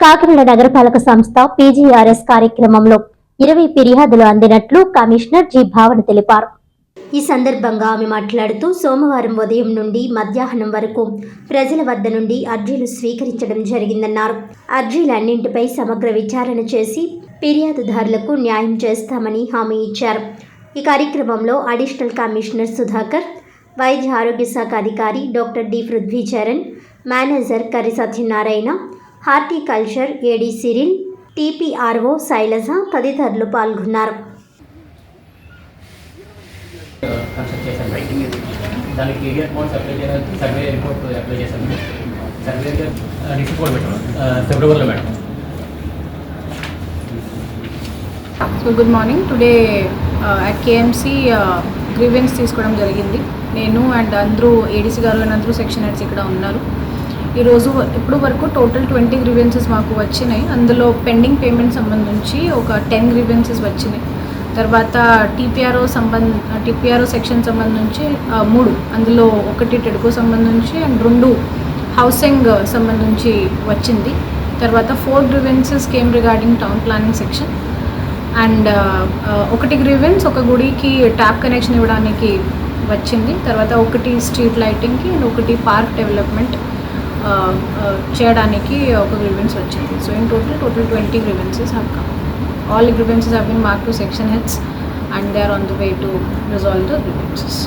కాకినాడ నగరపాలక సంస్థ పీజీఆర్ఎస్ కార్యక్రమంలో ఇరవై ఫిర్యాదులు అందినట్లు కమిషనర్ జి భావన తెలిపారు. ఈ సందర్భంగా ఆమె మాట్లాడుతూ సోమవారం ఉదయం నుండి మధ్యాహ్నం వరకు ప్రజల వద్ద నుండి అర్జీలు స్వీకరించడం జరిగిందన్నారు. అర్జీలన్నింటిపై సమగ్ర విచారణ చేసి ఫిర్యాదుదారులకు న్యాయం చేస్తామని హామీ ఇచ్చారు. ఈ కార్యక్రమంలో అడిషనల్ కమిషనర్ సుధాకర్ వైద్య ఆరోగ్య శాఖ అధికారి doctor D Prithvicharan manager Kari Satyanarayana horticulture AD Cyril TPRO Shailaja తదితరులు పాల్గొన్నారు. దానికి ఏరియా అకౌంట్స్ అప్లై చేయడానికి సర్వే రిపోర్ట్ అప్లై చేశాను సర్వే రిపోర్ట్ పెట్టాను ఫిబ్రవరిలో madam so good morning. Today at KMC grievance తీసుకోవడం జరిగింది. నేను అండ్ అందరూ ఏడీసీ గారు అండ్ అందరూ సెక్షన్ హెడ్స్ ఇక్కడ ఉన్నారు. ఈరోజు ఇప్పుడు వరకు టోటల్ ట్వంటీ గ్రీవెన్సెస్ మాకు వచ్చినాయి. అందులో పెండింగ్ పేమెంట్ సంబంధించి ఒక టెన్ గ్రీవెన్సెస్ వచ్చినాయి. తర్వాత టీపీఆర్ఓ సంబంధ టీపీఆర్ఓ సెక్షన్ సంబంధించి మూడు. అందులో ఒకటి టెడ్కో సంబంధించి అండ్ రెండు హౌసింగ్ సంబంధించి వచ్చింది. తర్వాత four grievances came regarding town planning section and ఒకటి గ్రీవెన్స్ ఒక గుడికి ట్యాప్ కనెక్షన్ ఇవ్వడానికి వచ్చింది. తర్వాత ఒకటి స్ట్రీట్ లైటింగ్కి అండ్ ఒకటి పార్క్ డెవలప్మెంట్. చేయడానికి ఒక గ్రీవెన్స్ వచ్చింది. So in total total twenty grievances have come all grievances have been mark to section heads and they are on the way to resolve the grievances